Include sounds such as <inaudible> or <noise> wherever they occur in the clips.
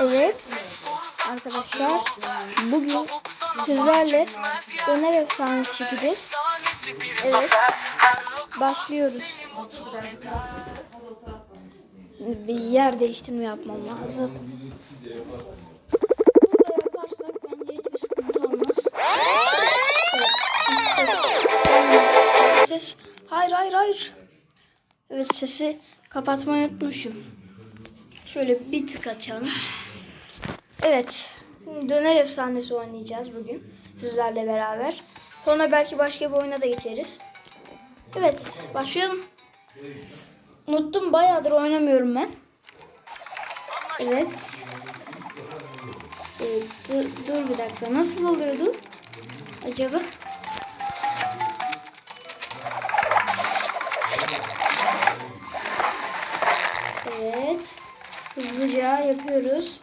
Evet. Arkadaşlar bugün sizlerle döner efsanesi çekeceğiz. Evet. Başlıyoruz. Bir yer değiştirme yapmam lazım. Ses. Hayır hayır hayır. Evet sesi kapatmayı unutmuşum. Şöyle bir tık açalım. Evet. Döner efsanesi oynayacağız bugün. Sizlerle beraber. Sonra belki başka bir oyuna da geçeriz. Evet. Başlayalım. Unuttum. Bayağıdır oynamıyorum ben. Evet. Evet, dur, dur bir dakika. Nasıl oluyordu? Acaba? Evet. Hızlıca yapıyoruz.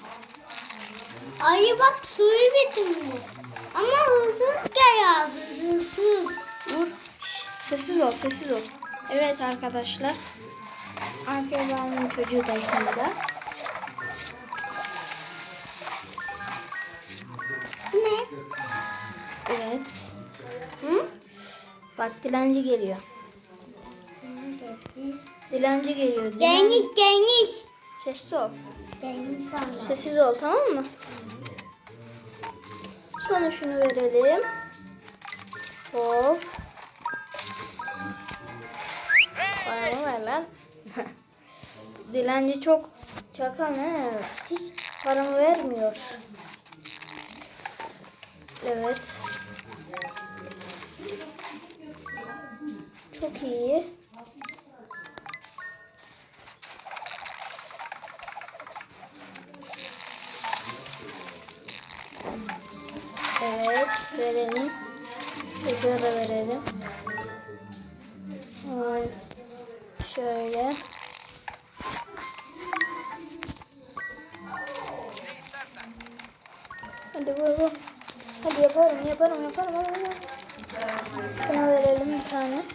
Ay bak suyu bitirmiş. Ama hırsız yazdı hırsız. Dur. Şş, Sessiz ol, sessiz ol. Evet arkadaşlar. Akrabanın çocuğu da yanında. Ne? Evet. Hı? Bak dilenci geliyor. Dilenci geliyor. Cengiz Cengiz. Sessiz ol. Cengiz valla. Sessiz ol tamam mı? Sana şunu verelim. Hop. Paramı ver lan. <laughs> Dilenci çok çakal ne? Hiç paramı vermiyor. Evet. Çok iyi. Şuna verelim bir tane.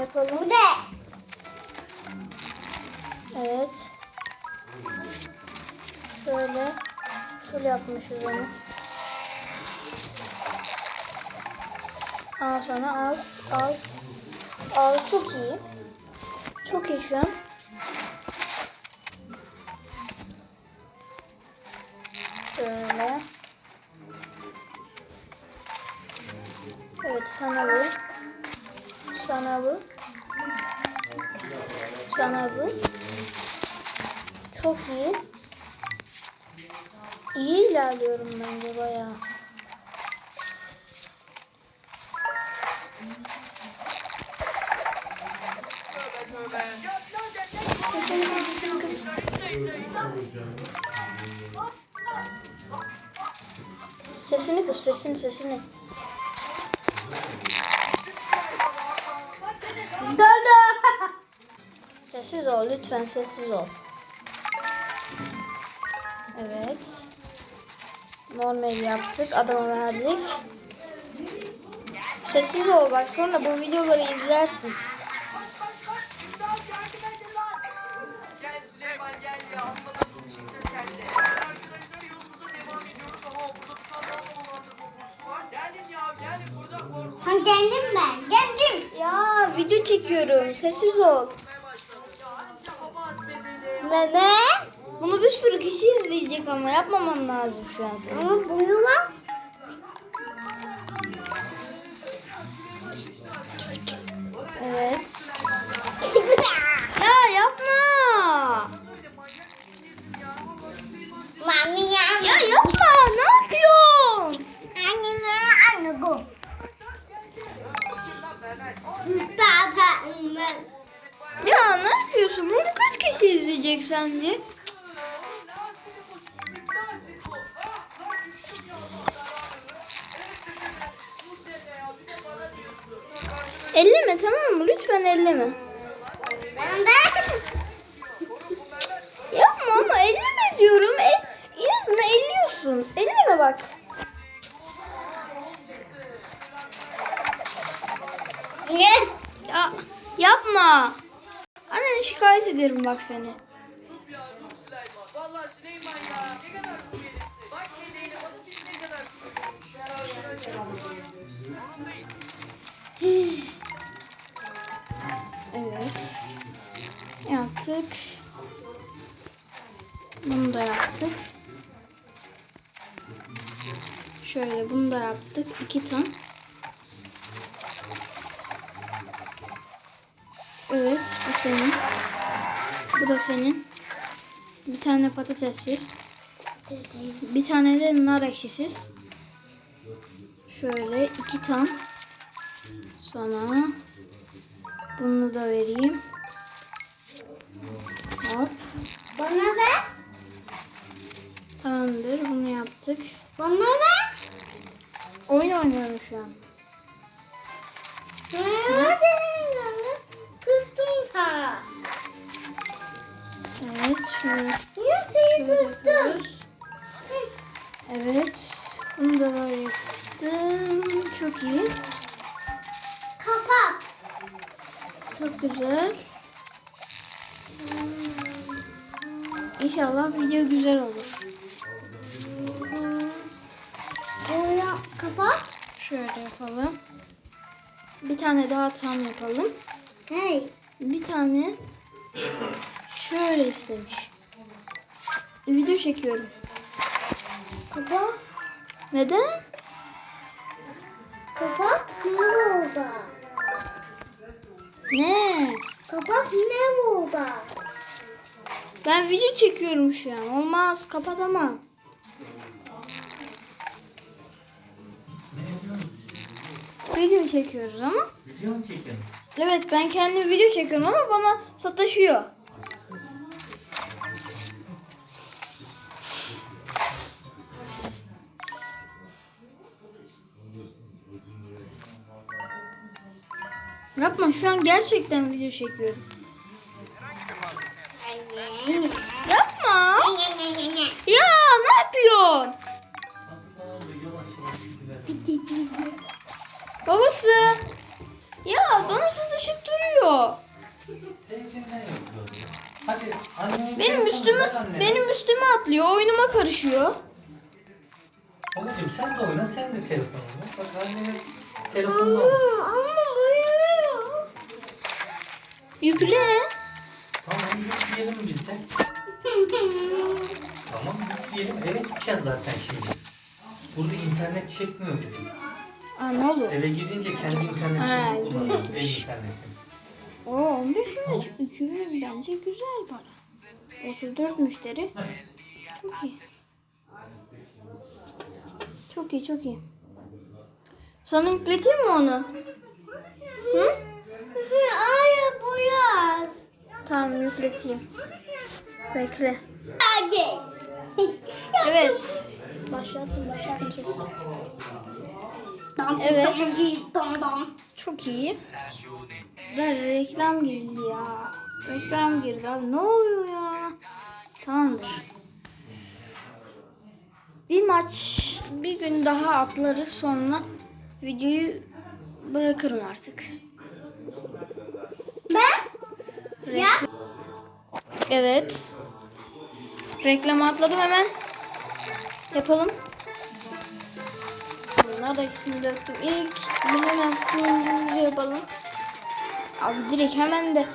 Yapalım. Bu ne? Evet. Şöyle. Şöyle yapmışız onu. Al sana al. Al. Al çok iyi. Çok iyi şu an. Evet sana bu. Sana bu. Sana bu. Çok iyi. İyi ilerliyorum bence bayağı. Sesini kız, sesini kız. Sesini sesini. Sessiz ol, lütfen sessiz ol. Evet. Normal yaptık, adama verdik. Sessiz ol bak, sonra bu videoları izlersin. Ha geldim ben. Geldim. Ya video çekiyorum, sessiz ol. Meme. Bunu bir sürü kişi izleyecek ama yapmaman lazım şu an. Ama buyurmaz. Sence? Elleme tamam mı? Lütfen elleme. Yapma ama elleme diyorum. El, inadına elliyorsun. Elleme bak. Ne? Ya yapma. Anneni şikayet ederim bak seni. Bunu da yaptık. Şöyle bunu da yaptık. iki ton. Evet bu senin. Bu da senin. Bir tane patatessiz. Bir tane de nar ekşisiz. Şöyle iki ton. Sana bunu da vereyim. Hop. Bana yaptık. Bana ver. Oyun oynuyorum şu an. Benim Kıstım sana. Evet. Şunu Niye seni şöyle kıstım? Evet. Bunu da böyle yaptım. Çok iyi. Kapat. Çok güzel. İnşallah video güzel olur. Kapat. Şöyle yapalım. Bir tane daha tam yapalım. Hey. Bir tane şöyle istemiş. Video çekiyorum. Kapat. Neden? Kapat. Ne oldu? Ne? Kapat ne oldu? Ben video çekiyorum şu an. Olmaz. Kapatamam. Video çekiyoruz ama. Video mu çekiyorsun? Evet ben kendim video çekiyorum ama bana sataşıyor. Yapma şu an gerçekten video çekiyorum. Yapma. Ya ne yapıyorsun? Babası. Ya bana sataşıp duruyor. Hadi Benim üstüme annene. benim üstüme atlıyor. Oyunuma karışıyor. Babacım sen de oyna sen de telefonunu. Bak annenin telefonunu al. Ama böyle. Yükle. Tamam yükleyelim biz de. <laughs> Tamam yükleyelim. Eve gideceğiz zaten şimdi. Burada internet çekmiyor bizim. Aa ne olur? Eve gidince kendi Ha, internetini kullanalım. Ev iyiymiş. internetini. Oo 15 milyon. 2000 bence güzel para. 34 müşteri. Çok iyi. Çok iyi çok iyi. Sana yükleteyim mi onu? Hı? Hayır bu yaz. Tamam yükleteyim. Bekle. <laughs> Evet. Başlattım başlattım ses. Evet. Çok iyi. Da reklam girdi ya. Reklam girdi abi. Ne oluyor ya? Tamamdır. Bir maç bir gün daha atlarız sonra videoyu bırakırım artık. Ben? Reklam- Evet. Reklamı atladım hemen. Yapalım. İkisini döktüm. İlk hemen sunucumuzu yapalım. Abi direkt hemen de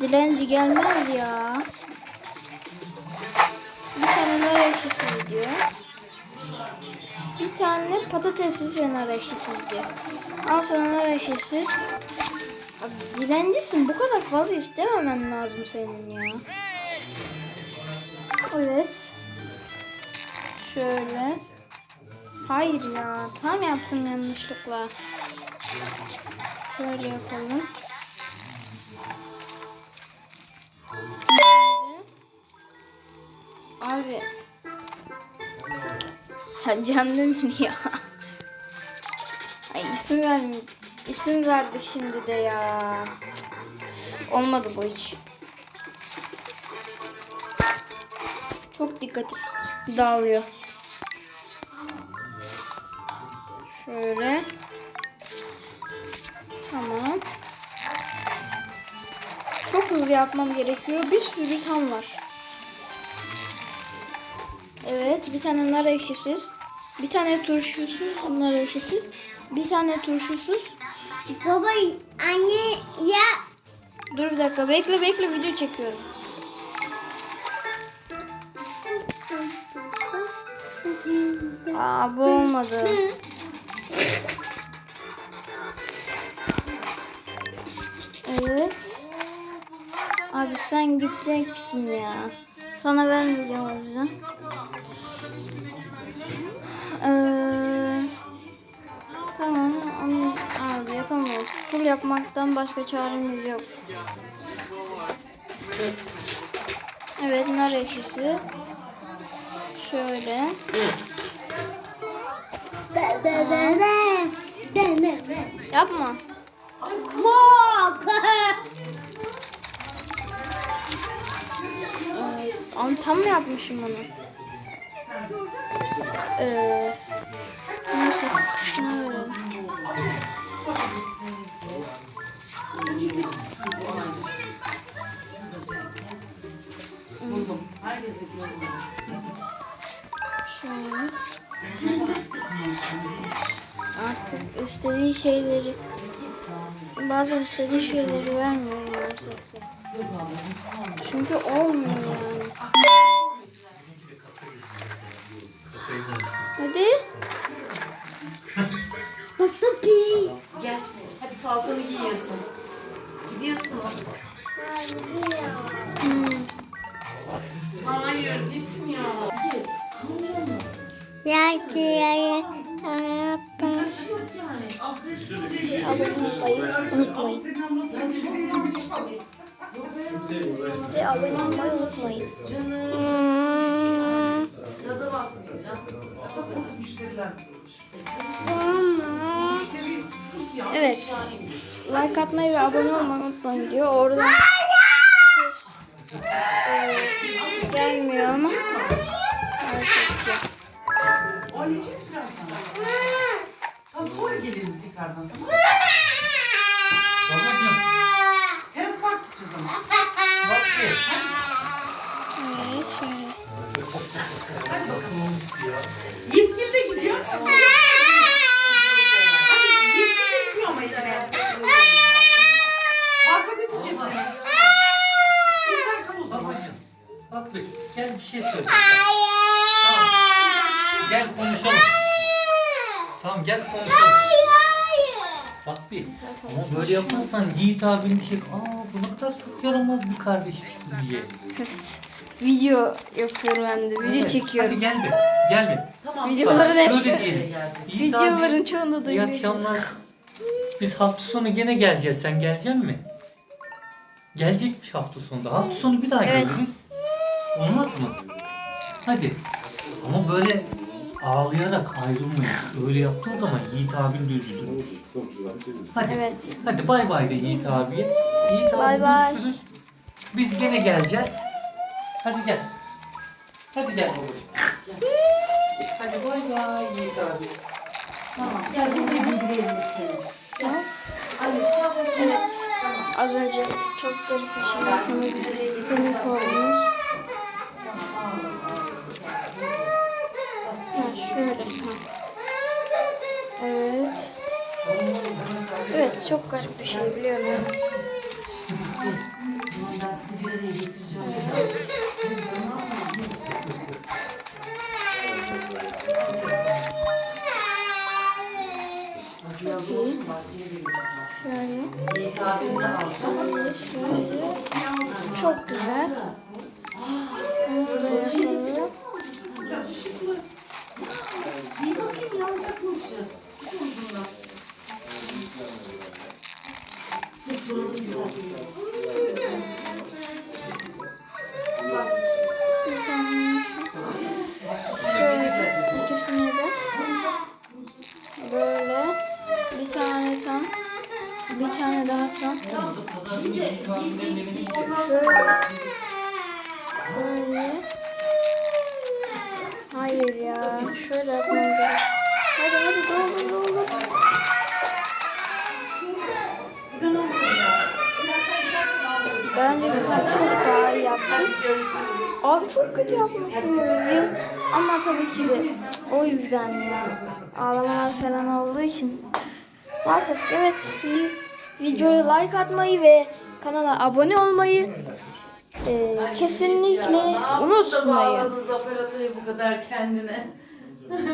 dilenci gelmez ya. Bir tane nar ekşisiz diyor. Bir tane patatessiz ve nar ekşisiz diyor. Al sana nar ekşisiz. Abi dilencisin bu kadar fazla istememen lazım senin ya. Evet. Şöyle. Hayır ya tam yaptım yanlışlıkla. Şöyle yapalım. Abi. Ya canım ya. Ay isim vermi isim verdik şimdi de ya. Olmadı bu hiç. Çok dikkat dağılıyor. Şöyle. Tamam. Çok hızlı yapmam gerekiyor. Bir sürü tam var. Evet bir tane nar ekşisiz. Bir tane turşusuz nar ekşisiz. Bir tane turşusuz. Baba anne ya. Dur bir dakika bekle bekle video çekiyorum. Aa bu olmadı. <laughs> Evet. Abi sen gideceksin ya. Sana vermeyeceğim o yüzden. Ee, tamam onu abi yapamayız. Full yapmaktan başka çaremiz yok. Evet nar ekşisi. Şöyle. Be. Yapma. Ee, ama tam mı yapmışım onu? Ee, neyse. Artık istediği şeyleri bazen istediği şeyleri vermiyor maalesef. Çünkü olmuyor yani. Hadi. <laughs> Gel. Hadi paltonu giyiyorsun. Gidiyorsunuz. Hmm. Ve abone olmayı unutmayın. Gaza basmayacağım. Müşteriler. Mama. Müşteri sıkıntı ya. Evet. Like atmayı ve abone olmayı unutmayın diyor. Oradan ses e, gelmiyor ama maalesef ki. Oynayacağız birazdan. Tamam sonra gelelim tekrardan. Tamam. mı? Babacım Teras park gideceğiz ama. Bak bir. Evet şöyle. Yetkili de gidiyor. Yetkili de gidiyor ama yine. Parka götüreceğim seni. İster zaman. Babacım bak bir gel bir şey söyle. Gel konuşalım. Tamam gel konuşalım. Bak bir. Ama böyle yaparsan Yiğit abinin şey, aa bu ne kadar çok yaramaz bir kardeşmiş bu diye. Evet. Video yapıyorum hem de. Video Evet, çekiyorum. Hadi gel bir. Gel bir. Tamam. Videoların Şöyle hepsi. diyelim. Yiğit abi, Videoların çoğunda da İyi akşamlar. Biz hafta sonu gene geleceğiz. Sen gelecek mi? Gelecekmiş hafta sonunda. Hafta sonu bir daha Evet. geliriz. Olmaz mı? Hadi. Ama böyle ağlayarak ayrılmayın. Öyle yaptığın zaman Yiğit abin de üzülür. Hadi. Evet. Hadi bay bay de Yiğit abiye. Yiğit abi Bay bay. görüşürüz. Biz gene geleceğiz. Hadi gel. Hadi gel babacığım. Hadi bay bay Yiğit abi. Tamam. Gel bir de seni. Tamam. Kalkın. Evet. Az önce çok garip bir şey tanık oldunuz. Ha, şöyle. Ha. Evet. Evet çok garip bir şey biliyorum. Alacağım. Şöyle. Şöyle. Çok güzel. Şöyle ikisini de böyle bir tane tam. Bir tane daha tam. Şöyle böyle hayır ya. Şöyle yapmam gerek hadi hadi doldur doldur bence şu çok daha iyi yaptık. Abi çok kötü yapmışım. Ama tabii ki de o yüzden ya. Ağlamalar falan olduğu için. Maalesef evet. Bir videoya like atmayı ve kanala abone olmayı e, kesinlikle unutmayın. Zafer Atay'ı bu kadar kendine. <laughs>